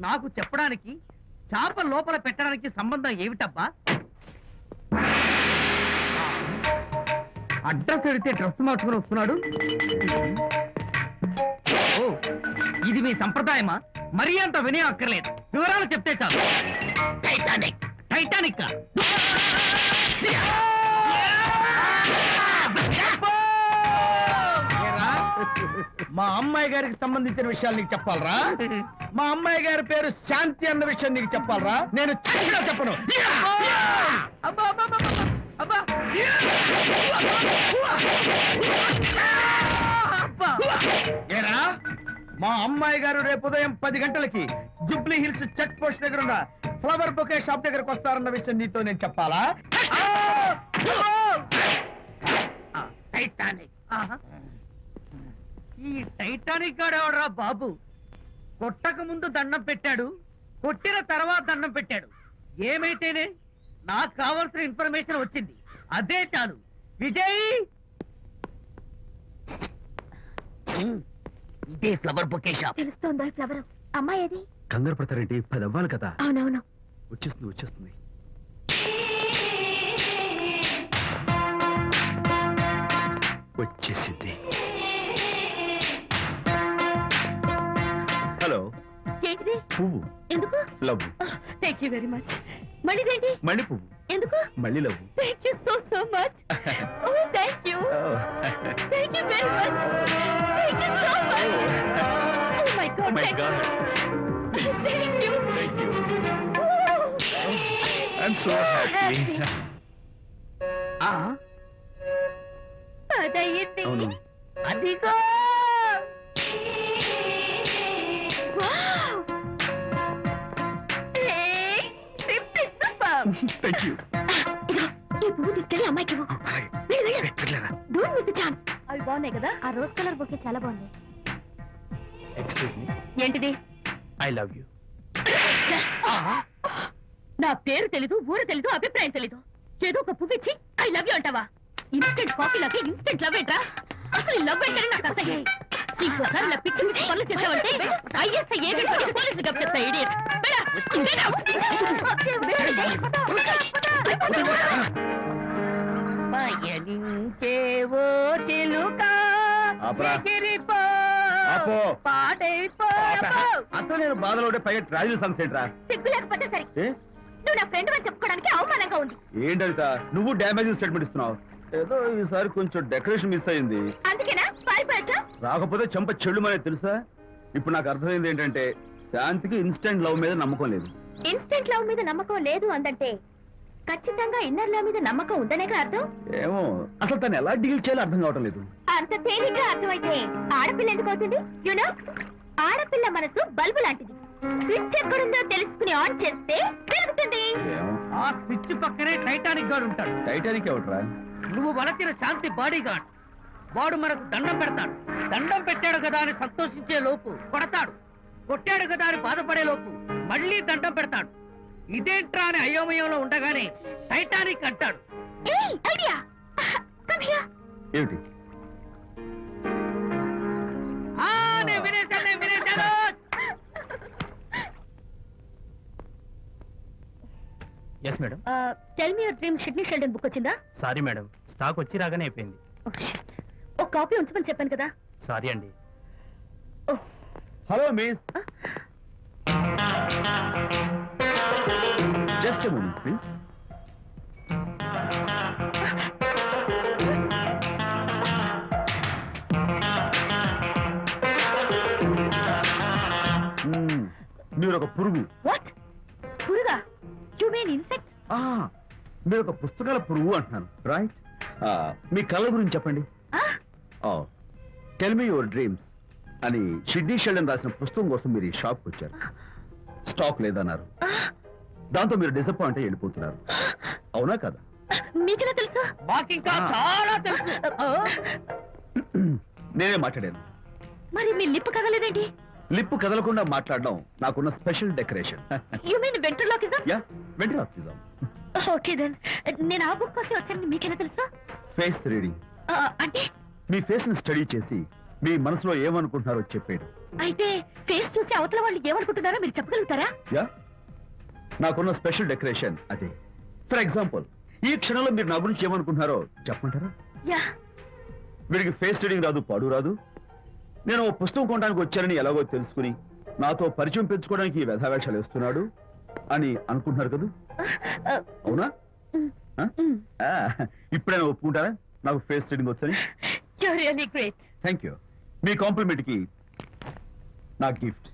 నాకు చెప్పడానికి చేప లోపల పెట్టడానికి సంబంధం ఏమిటబ్బా? అడ్రస్ పెడితే డ్రెస్ మార్చుకుని వస్తున్నాడు. ఓ ఇది మీ సంప్రదాయమా? మరీ అంత వినయం అక్కర్లేదు. వివరాలు చెప్తే చాలు. టైటానిక్ టైటానిక్ మా అమ్మాయి గారికి సంబంధించిన విషయాలు నీకు చెప్పాలరా? మా అమ్మాయి గారి పేరు శాంతి అన్న విషయం నీకు చెప్పాలరా? నేను చచ్చినా చెప్పను. అబ్బా అబ్బా అబ్బా, అబ్బా అబ్బా. ఏరా? మా అమ్మాయి గారు రేపు ఉదయం పది గంటలకి జుబ్లీ హిల్స్ చెక్ పోస్ట్ దగ్గర ఉన్న ఫ్లవర్ బొకే షాప్ దగ్గరకు వస్తారన్న విషయం నీతో నేను చెప్పాలా? టైటానిక్. ఈ టైటానిక్ గాడెవడరా బాబు? కొట్టక ముందు దండం పెట్టాడు కొట్టిన తర్వాత దండం పెట్టాడు. ఏమైతేనే నాకు కావాల్సిన ఇన్ఫర్మేషన్ వచ్చింది. అదే చాలు. విజయ్! ఇదే ఫ్లవర్ బొకే షాప్. తెలుస్తోందా ఫ్లవర్? అమ్మాయి ఏది? కంగారు పడతారేంటి? పది అవ్వాలి కదా? అవునవును. వచ్చేస్తుంది వచ్చేస్తుంది. వచ్చేసింది. ఏంటిది పువ్వు. ఎందుకు? Love thank you very much మళ్ళీదేంటి? మళ్ళీ పువ్వు ఎందుకు మళ్ళీ love thank you so so much oh thank you thank you very much thank you so much oh my God my God thank you thank you I'm so happy thank you ఈ పువ్వు తీసుకెళ్ళి అమ్మాయికి ఇవ్వు. వెళ్ళు, వెళ్ళు. అవి బాగున్నాయి కదా ఆ రోజ్ కలర్ బొకే చాలా బాగుంది. ఎక్స్క్యూజ్ మీ ఏంటిది? ఐ లవ్ యూ నా పేరు తెలీదు ఊరు తెలీదు అభిప్రాయం తెలీదు. ఏదో ఒక పువ్వు ఇచ్చి ఐ లవ్ యూ అంటావా? ఇన్స్టెంట్ కాఫీ లాగే ఇన్స్టెంట్ లవ్ ఏంట్రా? అసలు లవ్ ఏంటని నాకు అసహ్యం ఇంకోసారి ఇలా పిచ్చి పిచ్చి పనులు చేసావంటే ఐఎస్ఐ ఇడియట్ పయనించేవో చిలుక. ఆపరా. ఎగిరిపో, ఆపు. పాడైపో. అసలు నేను బాధలో ఉంటే పైగా ట్రావెల్ సాంగ్స్ ఏంట్రా? సిగ్గు లేకపోతే సరే. ఏ? నువ్వు నా ఫ్రెండ్ అని చెప్పుకోవడానికి అవమానంగా ఉంది. ఏంటంట నువ్వు డ్యామేజింగ్ స్టేట్మెంట్ ఇస్తున్నావు. ఏదో ఈసారి కొంచెం డెకరేషన్ మిస్ అయింది. అందుకేనా? పారిపోయొచ్చా? రాకపోతే చెంప చెడు తెలుసా? ఇప్పుడు నాకు అర్థమైంది ఏంటంటే శాంతికి ఇన్స్టెంట్ లవ్ మీద నమ్మకం లేదు. ఇన్స్టెంట్ లవ్ మీద నమ్మకం లేదు అందంటే ఖచ్చితంగా ఇన్నర్ లవ్ మీద నమ్మకం ఉందనేగా అర్థం? ఏమో అసలు తను ఎలా డీల్ చేయాలో అర్థం కావటం లేదు. అంత తేలిగ్గా అర్థమైతే ఆడపిల్ల ఎందుకు అవుతుంది? యునో ఆడపిల్ల మనసు బల్బు లాంటిది. స్విచ్ ఎక్కడుందో తెలుసుకుని ఆన్ చేస్తే పెరుగుతుంది ఏమో. ఆ స్విచ్ పక్కనే టైటానిక్ గాడు ఉంటాడు. టైటానిక్ ఎవట్రా నువ్వు వలచిన శాంతి బాడీ గార్డ్ వాడు మనకు దండం పెడతాడు. దండం పెట్టాడు కదా అని సంతోషించే లోపు కొడతాడు. కొట్టాడు కదా అని బాధపడే లోపు మళ్ళీ దండం పెడతాడు. ఇదేంట్రా అని అయోమయంలో ఉండగానే టైటానిక్ అంటాడు. ఏయ్ ఐడియా! కమ్ హియర్ ఏమిటి? ఆ నేను వినేశాను నేను వినేశాను! Yes madam tell me your dream Sidney Sheldon book వచ్చిందా? సారీ మేడం స్టాక్ వచ్చి రాగానే అయిపోయింది. ఒక కాపీ ఉంచమని చెప్పాను కదా. సారీ అండి. Hello miss. Just moment please మీరు ఒక పురుగు. What? పురుగా? యు మీన్ ఇన్సెక్ట్ ఆ, మీరు ఒక పుస్తకాల పురుగు అంటున్నాను. రైట్ మీ కళ్ళ గురించి చెప్పండి. టెల్ మీ యువర్ డ్రీమ్స్ అని షిడ్నీ షెల్డన్ రాసిన పుస్తకం కోసం మీరు ఈ షాప్కి వచ్చారు. స్టాక్ లేదన్నారు. దాంతో మీరు డిసప్పాయింట్ అయ్యి వెళ్ళిపోతున్నారు. అవునా కదా? మీకెలా తెలుసు? మాకింకా ఆ. చాలా తెలుసు. నేనే మాట్లాడాను. మరి మీ లిప్ కదలేదేంటి లిప్పు కదలకుండా మాట్లాడడం నాకున్న special decoration. You mean ventriloquism yeah ఆఫీసాం okay then నేను ఆ బుక్ కోసం వచ్చానని మీకెలా తెలుసు? Face reading. ఆ, అంటే? మీ ఫేస్ని స్టడీ చేసి మీ మనసులో ఏమనుకుంటున్నారో చెప్పేయడం. అయితే ఫేస్ చూసి అవతల వాళ్ళు ఏమనుకుంటున్నారో మీరు చెప్పగలుగుతారా? యా. నాకున్న స్పెషల్ డెకరేషన్ అదే. ఫర్ ఎగ్జాంపుల్ ఈ క్షణంలో మీరు నా గురించి ఏమనుకుంటున్నారో చెప్పమంటారా? యా. వీడికి ఫేస్ రీడింగ్ రాదు పాడు రాదు. నేను ఓ పుస్తకం కొనడానికి వచ్చానని ఎలాగో తెలుసుకుని నాతో పరిచయం పెంచుకోవడానికి ఈ వ్యధావేషాలు వేస్తున్నాడు అని అనుకుంటున్నారు కదా? అవునా? ఆ? ఇప్పుడైనా ఒప్పుకుంటారా? నాకు ఫేస్ రీడింగ్ వచ్చని. థ్యాంక్ యూ మీ కాంప్లిమెంట్కి నా gift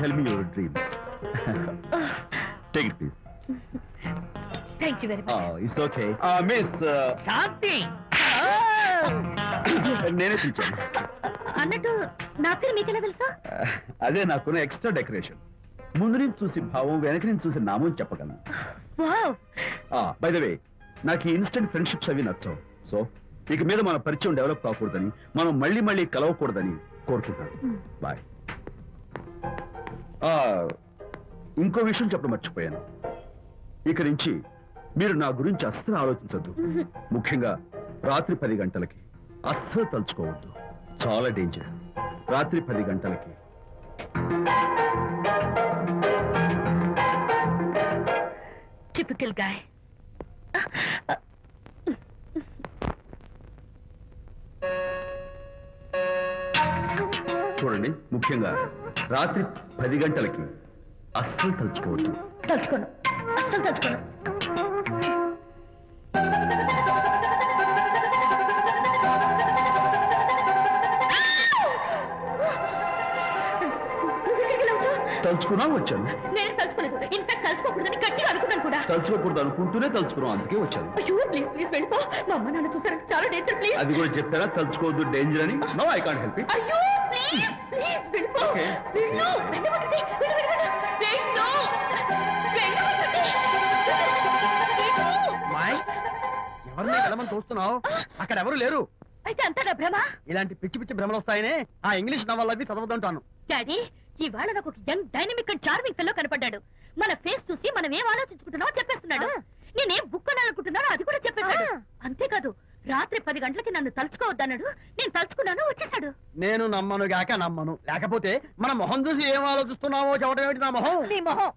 tell me your dreams take it please thank you very much it's okay miss Shanti నేనే పిలిచాను అన్నట్టు నా పేరు మీకెలా తెలుసా? Uh, అదే నాకున్న ఎక్స్ట్రా డెకరేషన్ ముందు నుంచి చూసి భావం వెనక నుంచి చూసి నామం చెప్పగలను. వావ్ బై ద వే నాకు ఈ ఇన్స్టెంట్ ఫ్రెండ్షిప్స్ అవి నచ్చవు. సో ఇక మీద మన పరిచయం డెవలప్ కాకూడదని మనం మళ్ళీ మళ్ళీ కలవకూడదని కోరుకుంటున్నాను. బాయ్ ఇంకో విషయం చెప్పడం మర్చిపోయాను. ఇక నుంచి మీరు నా గురించి అస్సలు ఆలోచించొద్దు. ముఖ్యంగా రాత్రి పది గంటలకి అస్సలు తలుచుకోవద్దు. చాలా డేంజర్ రాత్రి పది గంటలకి. టిపికల్ గాయ్ చూడండి ముఖ్యంగా రాత్రి పది గంటలకి అస్సలు తలుచుకోవద్దు. తలుచుకోను. అస్సలు తలుచుకోను? తలుచుకున్నా వచ్చాను. ఇన్ఫాక్ట్ తలుచుకోకూడదని గట్టిగా అనుకున్నాను కూడా. తలుచుకోకూడదు అనుకుంటూనే తలుచుకున్నాం అందుకే వచ్చాను. అయ్యో ప్లీజ్ ప్లీజ్ వెళ్ళిపో. మా అమ్మ నాన్న చూసారు చాలా డేంజర్ ప్లీజ్ అది కూడా చెప్పారా? తలుచుకోవద్దు డేంజర్ అని? No I can't help it అయ్యో ప్లీజ్ ప్లీజ్ వెళ్ళిపో. Okay. వెళ్ళు వెళ్ళమంటుంది వెళ్ళు వెళ్ళు వెళ్ళు. వెళ్ళు. వెళ్ళమంటుంది వెళ్ళు. మాయ్ ఎవరిని వెళ్ళమని చూస్తున్నావు? అక్కడ ఎవరు లేరు. అయితే అంతా నా భ్రమ? ఇలాంటి పిచ్చి పిచ్చి భ్రమలు వస్తాయనే ఆ ఇంగ్లీష్ నవల్ అవి చదవదంటాను డాడీ ఇవాళ నాకు ఒక యంగ్ డైనమిక్ అండ్ చార్మింగ్ పిల్లో కనపడ్డాడు. మన ఫేస్ చూసి మనం ఏం ఆలోచించుకుంటున్నామో చెప్పేస్తున్నాడు. నేనేం బుక్ కొనాలనుకుంటున్నానో అది కూడా చెప్పేశాడు. అంతేకాదు రాత్రి పది గంటలకి నన్ను తలుచుకోవద్దన్నాడు. నేను తలుచుకున్నాను వచ్చేసాడు నేను నమ్మను గాక నమ్మను. లేకపోతే మన మొహం చూసి ఏం ఆలోచిస్తున్నావో చెప్పడం ఏమిటి నా మొహం? నీ మొహం.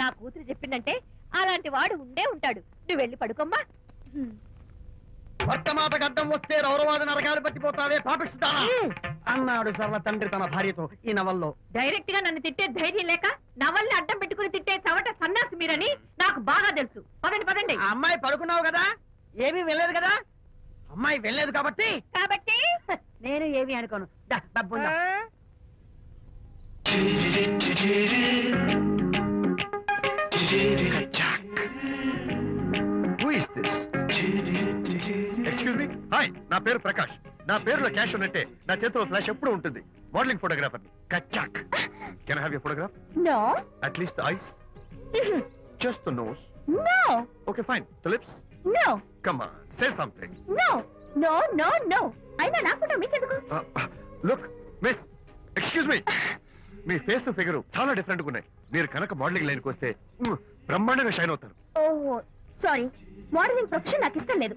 నా కూతురు చెప్పిందంటే అలాంటి వాడు ఉండే ఉంటాడు. నువ్వు వెళ్ళి పడుకోమ్మా. హ్మ్. భర్త మాట గడ్డం వస్తే రౌరవాద నరకాలు పట్టిపోతావే పాపిస్తానా అన్నాడు సరళ తండ్రి తన భార్యతో ఈ నవల్లో. డైరెక్ట్గా నన్ను తిట్టే ధైర్యం లేక నవల్ని అడ్డం పెట్టుకుని తిట్టే చవట సన్నాసి మీరని నాకు బాగా తెలుసు. పదండి పదండి. ఆ అమ్మాయి పడుకున్నావు కదా? ఏమీ వెళ్ళలేదు కదా? అమ్మాయి వెళ్ళలేదు కాబట్టి? కాబట్టి నేను ఏమీ అనుకోను. దా, డబ్బు ఉందా? ఎక్స్క్యూజ్ మీ హాయ్ నా పేరు ప్రకాష్. నా పేరులో క్యాష్ ఉన్నట్టే నా చేతిలో ఫ్లాష్ ఎప్పుడు ఉంటుంది? Modelling photographer కచ్చాక్ can have you photograph no at least eyes just the nose no okay fine the lips no come say something no no no no అయినా నా ఫోటో మీకెందుకు? లుక్ మిస్ ఎక్స్క్యూజ్ మీ మీ face figure చాలా different ఉన్నాయి మీరు కనుక modelling లైన్కి వస్తే మ్, బ్రహ్మాండంగా షైన్ అవుతారు. ఓహో సారీ మోడలింగ్ ప్రొఫెషన్ నాకు ఇష్టం లేదు.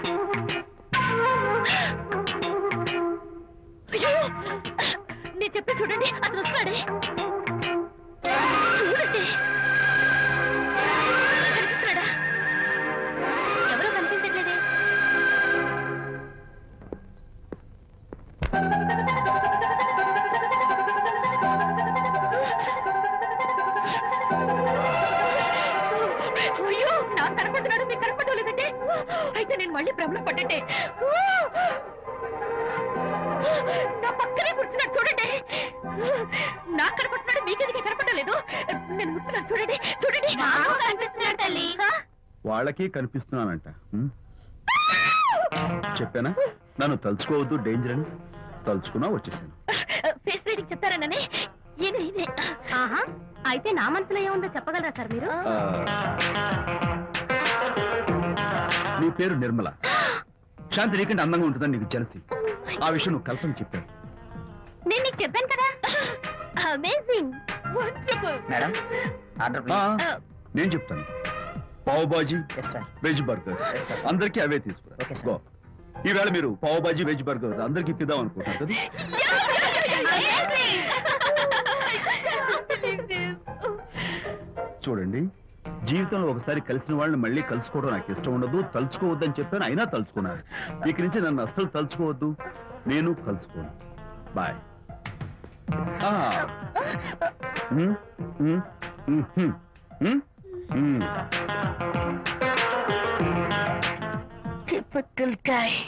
మళ్ళీ ప్రాబ్లం పడ్డంటే. నా పక్కనే కూర్చున్నాడు చూడండి. నాకు కనపడుతున్నాడు మీకెదికి కనపడలేదు నేను ముట్టున్నాను చూడండి చూడండి. కనిపిస్తున్నాడు తల్లి. వాళ్ళకి కనిపిస్తున్నానంట? చెప్పానా? నన్ను తలుచుకోవద్దు డేంజర్ అని. తలుచుకున్నా వచ్చేసాను. ఫేస్ రీడింగ్ చెప్తారననే అయితే నా మనసులో ఏముందో చెప్పగలరా సార్ మీరు? నీ పేరు నిర్మల. శాంతి నీకంటే అందంగా ఉంటుందని నీకు తెలిసి ఆ విషయం నువ్వు కల్పన చెప్పావు. నేను నీకు చెప్పాను కదా. అమేజింగ్ మేడం ఆర్డర్ ఆ, నేను చెప్తాను. Pav bhaji veg burger. Yes, sir. అందరికీ అవే తీసుకురా. Okay, sir. గో. ఈవేళ మీరు పావు బాజీ వెజ్ బర్గర్ అందరికీ ఇప్పిద్దాం అనుకుంటారు కదా? చూడండి. జీవితంలో ఒకసారి కలిసిన వాళ్ళని మళ్ళీ కలుసుకోవడం నాకు ఇష్టం ఉండదు. తలుచుకోవద్దని చెప్పాను అయినా తలుచుకున్నాను. ఇక నుంచి నన్ను అస్సలు తలుచుకోవద్దు. నేను కలుసుకోను. బాయ్ ఆ. ఉమ్, Typical guy.